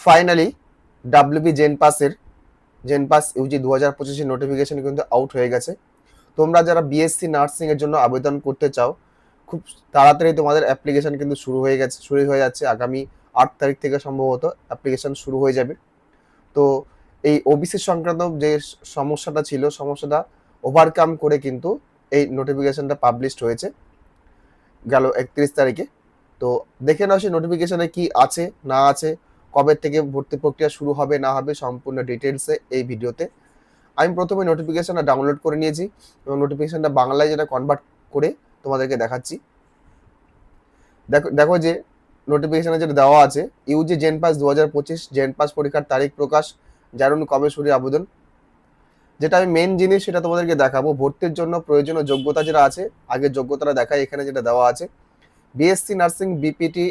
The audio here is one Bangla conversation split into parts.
ফাইনালি ডাব্লিউবি জেন পাসের জেন পাস ইউজি দু হাজার পঁচিশের নোটিফিকেশন কিন্তু আউট হয়ে গেছে। তোমরা যারা বিএসসি নার্সিংয়ের জন্য আবেদন করতে চাও, খুব তাড়াতাড়ি তোমাদের অ্যাপ্লিকেশন কিন্তু শুরু হয়ে গেছে, শুরু হয়ে যাচ্ছে। আগামী আট তারিখ থেকে সম্ভবত অ্যাপ্লিকেশন শুরু হয়ে যাবে। তো এই ওবিসি সংক্রান্ত যে সমস্যাটা ছিল, সমস্যাটা ওভারকাম করে কিন্তু এই নোটিফিকেশনটা পাবলিশড হয়েছে। গেল একত্রিশ তারিখে। তো দেখে নাও সেই নোটিফিকেশনে কি আছে, না আছে। কবে থেকে ভর্তি প্রক্রিয়া শুরু হবে, না হবে, সম্পূর্ণ ডিটেলসে এই ভিডিওতে। আমি প্রথমে নোটিফিকেশনটা ডাউনলোড করে নিয়েছি এবং নোটিফিকেশনটা বাংলায় যেটা কনভার্ট করে তোমাদেরকে দেখাচ্ছি। দেখো দেখো যে নোটিফিকেশনে যেটা দেওয়া আছে ইউজি জেন পাস দু হাজার পঁচিশ জেন পাস পরীক্ষার তারিখ প্রকাশ, জানুন কবে শুরু আবেদন। যেটা আমি মেন জিনিস সেটা তোমাদেরকে দেখাবো, ভর্তির জন্য প্রয়োজনীয় যোগ্যতা যেটা আছে, আগে যোগ্যতাটা দেখায় এখানে যেটা দেওয়া আছে। BSc nursing BPT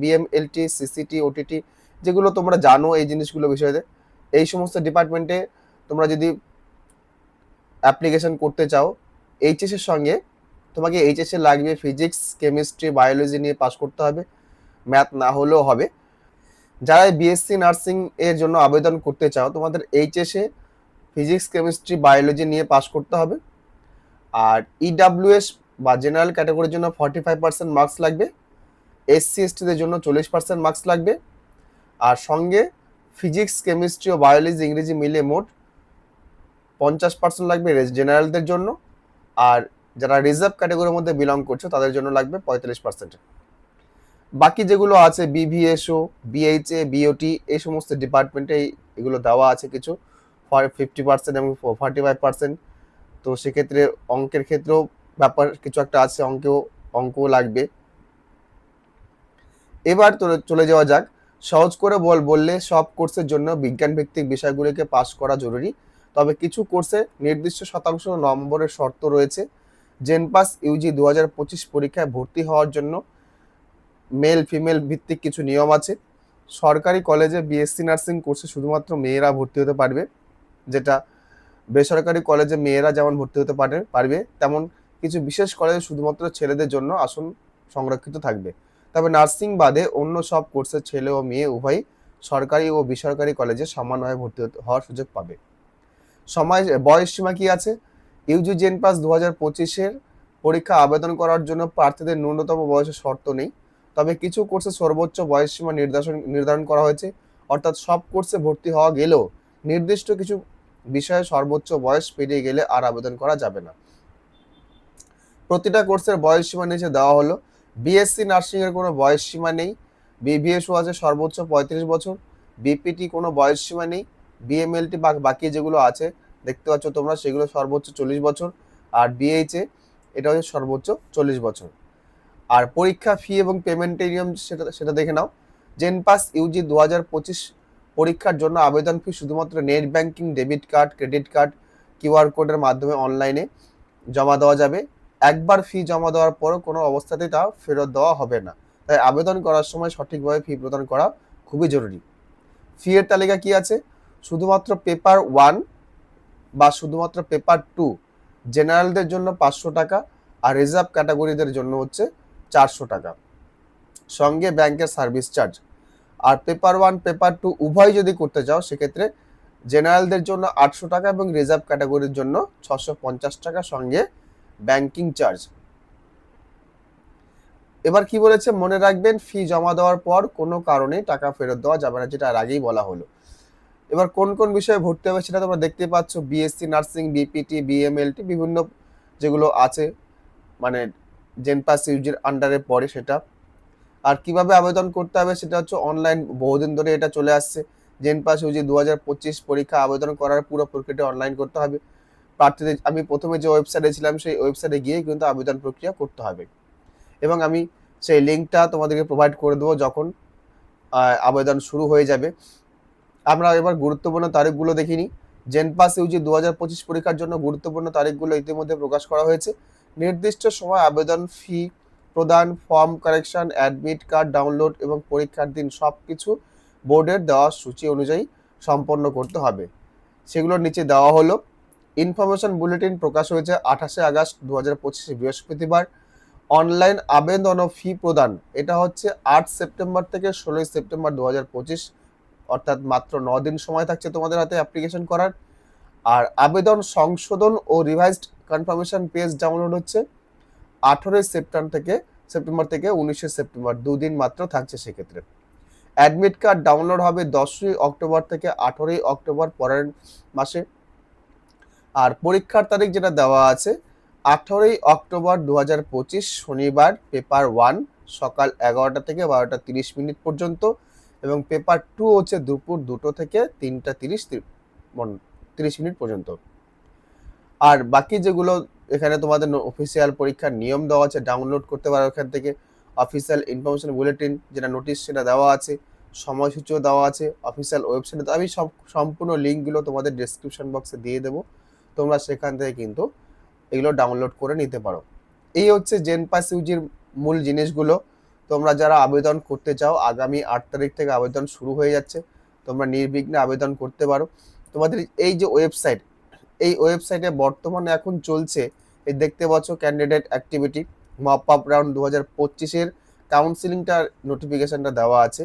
BMLT CCT OTT যেগুলো তোমরা জানো এই জিনিসগুলো বিষয়ে। এই সমস্ত ডিপার্টমেন্টে তোমরা যদি অ্যাপ্লিকেশন করতে চাও এইচএস এর সঙ্গে তোমাকে এইচএস লাগবে ফিজিক্স, কেমিস্ট্রি, বায়োলজি নিয়ে পাস করতে হবে। ম্যাথ না হলেও হবে। যারা বিএসসি নার্সিং এর জন্য আবেদন করতে চাও, তোমাদের এইচএস ফিজিক্স, কেমিস্ট্রি, বায়োলজি নিয়ে পাস করতে হবে। আর ইডাব্লিউএস বা জেনারেল ক্যাটাগরির জন্য ফর্টি ফাইভ পার্সেন্ট মার্কস লাগবে এসসি এসটিদের জন্য চল্লিশ পার্সেন্ট মার্কস লাগবে। আর সঙ্গে ফিজিক্স কেমিস্ট্রি ও বায়োলজি ইংরেজি মিলে মোট পঞ্চাশ পার্সেন্ট লাগবে জেনারেলদের জন্য। আর যারা রিজার্ভ ক্যাটাগরির মধ্যে বিলং করছে, তাদের জন্য লাগবে পঁয়তাল্লিশ পার্সেন্ট বাকি যেগুলো আছে বিভিএসও বিএইচএ বিওটি এই সমস্ত ডিপার্টমেন্টে এগুলো দেওয়া আছে কিছু ফিফটি পার্সেন্ট এবং ফর্টি ফাইভ পার্সেন্ট তো সেক্ষেত্রে অঙ্কের ক্ষেত্রেও ব্যাপার কিছু একটা আছে, অঙ্কেও, অঙ্কও লাগবে। এবার চলে যাওয়া যাক। সহজ করে বল, বললে সব কোর্সের জন্য বিজ্ঞান ভিত্তিক বিষয়গুলিকে পাস করা জরুরি। তবে কিছু কোর্সে নির্দিষ্ট শতাংশ নম্বরের শর্ত রয়েছে। জেনপাস ইউজি দু হাজার পঁচিশ পরীক্ষায় ভর্তি হওয়ার জন্য মেল, ফিমেল ভিত্তিক কিছু নিয়ম আছে। সরকারি কলেজে বিএসসি নার্সিং কোর্সে শুধুমাত্র মেয়েরা ভর্তি হতে পারবে, যেটা বেসরকারি কলেজে মেয়েরা যেমন ভর্তি হতে পারে, পারবে, তেমন কিছু বিশেষ কলেজে শুধুমাত্র ছেলেদের জন্য আসন সংরক্ষিত থাকবে। তবে নার্সিং বাদে অন্য সব কোর্সের ছেলে ও মেয়ে উভয়ই সরকারি ও বেসরকারি কলেজে সমানভাবে ভর্তি হওয়ার সুযোগ পাবে। সময়, বয়স সীমা কি আছে? ইউজি জেন পাস দু হাজার পঁচিশের পরীক্ষা আবেদন করার জন্য প্রার্থীদের ন্যূনতম বয়সের শর্ত নেই। তবে কিছু কোর্সে সর্বোচ্চ বয়স সীমা নির্ধারণ নির্ধারণ করা হয়েছে। অর্থাৎ সব কোর্সে ভর্তি হওয়া গেলেও নির্দিষ্ট কিছু বিষয়ে সর্বোচ্চ বয়স পেরিয়ে গেলে আর আবেদন করা যাবে না। প্রতিটা কোর্সের বয়স সীমা নিচে দেওয়া হলো। বিএসসি নার্সিং এর কোনো বয়স সীমা নেই। বিবিএসও আছে সর্বোচ্চ পঁয়ত্রিশ বছর। বিপিটি কোনো বয়স সীমা নেই। বিএমএলটি বা বাকি যেগুলো আছে, দেখতে পাচ্ছ তোমরা, সেগুলো সর্বোচ্চ চল্লিশ বছর। আর বিএইচএ এটা হচ্ছে সর্বোচ্চ চল্লিশ বছর। আর পরীক্ষা ফি এবং পেমেন্টের নিয়ম সেটা সেটা দেখে নাও। জেনপাস ইউজি দু হাজার পঁচিশ পরীক্ষার জন্য আবেদন ফি শুধুমাত্র net banking debit card credit card QR কোডের মাধ্যমে অনলাইনে জমা দেওয়া যাবে। একবার ফি জমা দেওয়ার পরও কোনো অবস্থাতেই তা ফেরত দেওয়া হবে না। তাই আবেদন করার সময় সঠিকভাবে ফি প্রদান করা খুবই জরুরি। ফি এর তালিকা কি আছে? শুধুমাত্র পেপার ওয়ান বা শুধুমাত্র পেপার টু জেনারেলদের জন্য পাঁচশো টাকা আর রিজার্ভ ক্যাটাগরিদের জন্য হচ্ছে চারশো টাকা। সঙ্গে ব্যাংকের সার্ভিস চার্জ আর পেপার ওয়ান পেপার টু উভয় যদি করতে চাও সেক্ষেত্রে জেনারেলদের জন্য আটশো টাকা এবং রিজার্ভ ক্যাটাগরির জন্য ছশো পঞ্চাশ টাকা সঙ্গে ব্যাংকিং চার্জ এবার কি বলেছে? মনে রাখবেন ফি জমা দেওয়ার পর কোনো কারণে টাকা ফেরত দেওয়া যাবে না, যেটা আগেই বলা হলো। এবার কোন কোন বিষয়ে ভর্তি হবে সেটা তোমরা দেখতে পাচ্ছ বিএসসি নার্সিং বিপিটি বিএমএলটি বিভিন্ন যেগুলো আছে মানে জেনপাস ইউজির আন্ডারে পড়ে সেটা। আর কীভাবে আবেদন করতে হবে সেটা হচ্ছে অনলাইন বহুদিন ধরে এটা চলে আসছে। জেনপাস ইউজি দু হাজার পঁচিশ পরীক্ষা আবেদন করার পুরো প্রক্রিয়াটা অনলাইন করতে হবে। প্রার্থীদের, আমি প্রথমে যে ওয়েবসাইটে ছিলাম, সেই ওয়েবসাইটে গিয়ে কিন্তু আবেদন প্রক্রিয়া করতে হবে। এবং আমি সেই লিঙ্কটা তোমাদেরকে প্রোভাইড করে দেবো যখন আবেদন শুরু হয়ে যাবে। আমরা এবার গুরুত্বপূর্ণ তারিখগুলো দেখিনি। জেনপাস ইউজি দু হাজার পঁচিশ পরীক্ষার জন্য গুরুত্বপূর্ণ তারিখগুলো ইতিমধ্যে প্রকাশ করা হয়েছে। নির্দিষ্ট সময় আবেদন ফি প্রদান form correction admit card download এবং পরীক্ষার দিন সব কিছু বোর্ডের দেওয়া সূচি অনুযায়ী সম্পন্ন করতে হবে। সেগুলোর নিচে দেওয়া হলো। ইনফরমেশন বুলেটিন প্রকাশ হয়েছে আঠাশে আগস্ট দু হাজার পঁচিশে বৃহস্পতিবার। অনলাইন আবেদন ও ফি প্রদান, এটা হচ্ছে আট সেপ্টেম্বর থেকে ষোলোই সেপ্টেম্বর দু হাজার পঁচিশ, অর্থাৎ মাত্র ন দিন সময় থাকছে তোমাদের হাতে অ্যাপ্লিকেশন করার। আর আবেদন সংশোধন ও রিভাইজড কনফার্মেশন পেজ ডাউনলোড হচ্ছে আঠেরোই সেপ্টেম্বর থেকে সেপ্টেম্বর থেকে উনিশে সেপ্টেম্বর, দুদিন মাত্র থাকছে সেক্ষেত্রে। অ্যাডমিট কার্ড ডাউনলোড হবে দশই অক্টোবর থেকে আঠেরোই অক্টোবর পরের মাসে। আর পরীক্ষার তারিখ যেটা দেওয়া আছে, আঠেরোই অক্টোবর দু হাজার পঁচিশ শনিবার পেপার ওয়ান সকাল এগারোটা থেকে বারোটা তিরিশ মিনিট পর্যন্ত এবং পেপার টু হচ্ছে দুপুর দুটো থেকে তিনটা তিরিশ তিরিশ মিনিট পর্যন্ত। আর বাকি যেগুলো এখানে তোমাদের অফিসিয়াল পরীক্ষার নিয়ম দেওয়া আছে ডাউনলোড করতে পারো এখান থেকে। অফিসিয়াল ইনফরমেশন বুলেটিন যেটা নোটিশ সেটা দেওয়া আছে, সময়সূচিও দেওয়া আছে অফিসিয়াল ওয়েবসাইটে আমি সব সম্পূর্ণ লিঙ্কগুলো তোমাদের ডিসক্রিপশন বক্সে দিয়ে দেবো। তোমরা সেখান থেকে কিন্তু এগুলো ডাউনলোড করে নিতে পারো। এই হচ্ছে জেন পাস ইউজির মূল জিনিসগুলো। তোমরা যারা আবেদন করতে চাও, আগামী আট তারিখ থেকে আবেদন শুরু হয়ে যাচ্ছে, তোমরা নির্বিঘ্নে আবেদন করতে পারো। তোমাদের এই যে ওয়েবসাইট এই ওয়েবসাইটে বর্তমানে এখন চলছে, এই দেখতে পাচ্ছ candidate activity mop up round দু হাজার পঁচিশের কাউন্সিলিংটার নোটিফিকেশনটা দেওয়া আছে।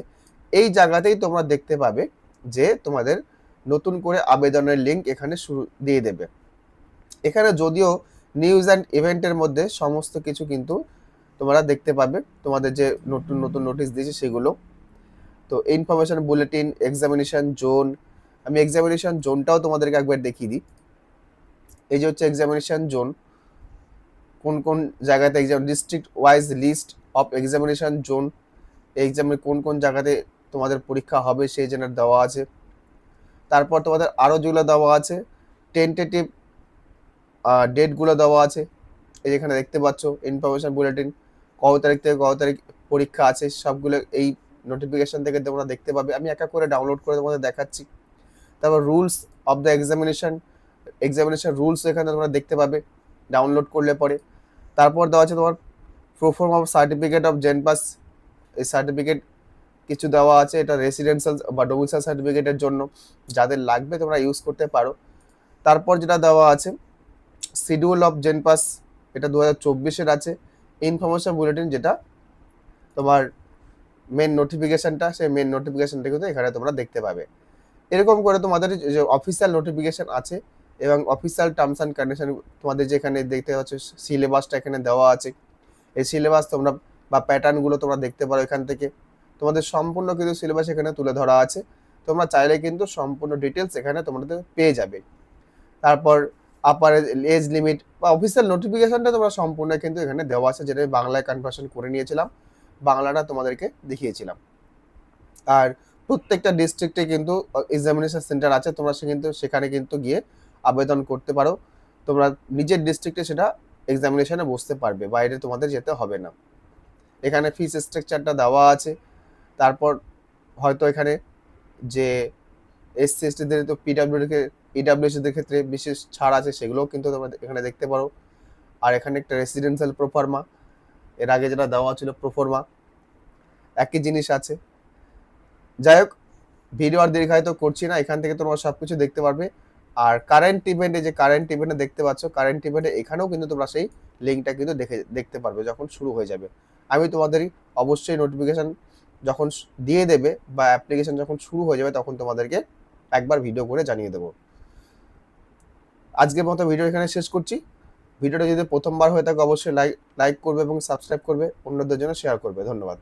এই জায়গাতেই তোমরা দেখতে পাবে যে তোমাদের নতুন করে আবেদনের লিঙ্ক এখানে শুরু, দিয়ে দেবে। এখানে যদিও নিউজ অ্যান্ড ইভেন্টের মধ্যে সমস্ত কিছু কিন্তু তোমরা দেখতে পাবে। তোমাদের যে নতুন নতুন নোটিশ দিয়েছে সেগুলো। তো ইনফরমেশন বুলেটিন এক্সামিনেশন জোন আমি এক্সামিনেশন জোনটাও তোমাদেরকে একবার দেখিয়ে দিই। এই যে হচ্ছে এক্সামিনেশন জোন কোন কোন জায়গাতে exam district wise list of examination zone এক্সামে কোন কোন জায়গাতে তোমাদের পরীক্ষা হবে, সেই জন্য দেওয়া আছে। তারপর তোমাদের আরও যেগুলো দেওয়া আছে টেন্টেটিভ ডেটগুলো দেওয়া আছে। এই যেখানে দেখতে পাচ্ছ ইনফরমেশন বুলেটিন কত তারিখ থেকে কত তারিখ পরীক্ষা আছে, সবগুলো এই নোটিফিকেশন থেকে তোমরা দেখতে পাবে। আমি একা করে ডাউনলোড করে তোমাদের দেখাচ্ছি। তারপর rules of the examination examination rules এখানে তোমরা দেখতে পাবে ডাউনলোড করলে পরে। তারপর দেওয়া আছে তোমার proforma of certificate of JENPAS এই সার্টিফিকেট কিছু দেওয়া আছে, এটা রেসিডেন্সিয়াল বা ডোমিসাইল সার্টিফিকেটের জন্য যাদের লাগবে তোমরা ইউজ করতে পারো। তারপর যেটা দেওয়া আছে শিডিউল অফ জেনপাস এটা দু হাজার চব্বিশের আছে। ইনফরমেশন বুলেটিন যেটা তোমার মেন নোটিফিকেশানটা সেই মেন নোটিফিকেশনটা কিন্তু এখানে তোমরা দেখতে পাবে। এরকম করে তোমাদের যে অফিসিয়াল নোটিফিকেশন আছে এবং অফিসিয়াল টার্মস অ্যান্ড কন্ডিশন তোমাদের যেখানে দেখতে পাচ্ছ সিলেবাসটা এখানে দেওয়া আছে। এই সিলেবাস তোমরা বা প্যাটার্নগুলো তোমরা দেখতে পারো এখান থেকে। তোমাদের সম্পূর্ণ কিন্তু সিলেবাস এখানে তুলে ধরা আছে। তোমরা চাইলে কিন্তু সম্পূর্ণ ডিটেলস এখানে তোমাদের পেয়ে যাবে। তারপর আপার এজ লিমিট বা অফিসিয়াল নোটিফিকেশনটা তোমরা সম্পূর্ণ কিন্তু এখানে দেওয়া আছে, যেটা আমি বাংলায় কনভার্সন করে নিয়েছিলাম। বাংলাটা তোমাদেরকে দেখিয়েছিলাম। আর প্রত্যেকটা ডিস্ট্রিক্টে কিন্তু এক্সামিনেশন সেন্টার আছে, তোমরা সে কিন্তু, সেখানে কিন্তু গিয়ে আবেদন করতে পারো। তোমরা নিজের ডিস্ট্রিক্টে সেটা এক্সামিনেশনে বসতে পারবে, বাইরে তোমাদের যেতে হবে না। এখানে ফিস স্ট্রাকচারটা দেওয়া আছে। তারপর হয়তো এখানে যে এসসি এসটিদের তো পিডাব্লিউডিকে ইডাব্লিউএসদের ক্ষেত্রে বিশেষ ছাড় আছে, সেগুলোও কিন্তু তোমরা এখানে দেখতে পারো। আর এখানে একটা রেসিডেন্সিয়াল প্রোফার্মা এর আগে যেটা দেওয়া ছিল প্রোফার্মা একই জিনিস আছে। যাই হোক ভিডিও আর দীর্ঘায়িত করছি না, এখান থেকে তোমরা সব কিছু দেখতে পারবে। আর কারেন্ট ইভেন্টে যে কারেন্ট ইভেন্টে দেখতে পাচ্ছ কারেন্ট ইভেন্টে এখানেও কিন্তু তোমরা সেই লিঙ্কটা কিন্তু দেখে, দেখতে পারবে যখন শুরু হয়ে যাবে। আমি তোমাদেরই অবশ্যই নোটিফিকেশান যখন দিয়ে দেবে বা অ্যাপ্লিকেশন যখন শুরু হয়ে যাবে তখন তোমাদেরকে একবার ভিডিও করে জানিয়ে দেবো। আজকের মতো ভিডিও এখানে শেষ করছি। ভিডিওটা যদি প্রথমবার হয়ে থাকে, অবশ্যই লাইক লাইক করবে এবং সাবস্ক্রাইব করবে। অন্যদের জন্য শেয়ার করবে। ধন্যবাদ।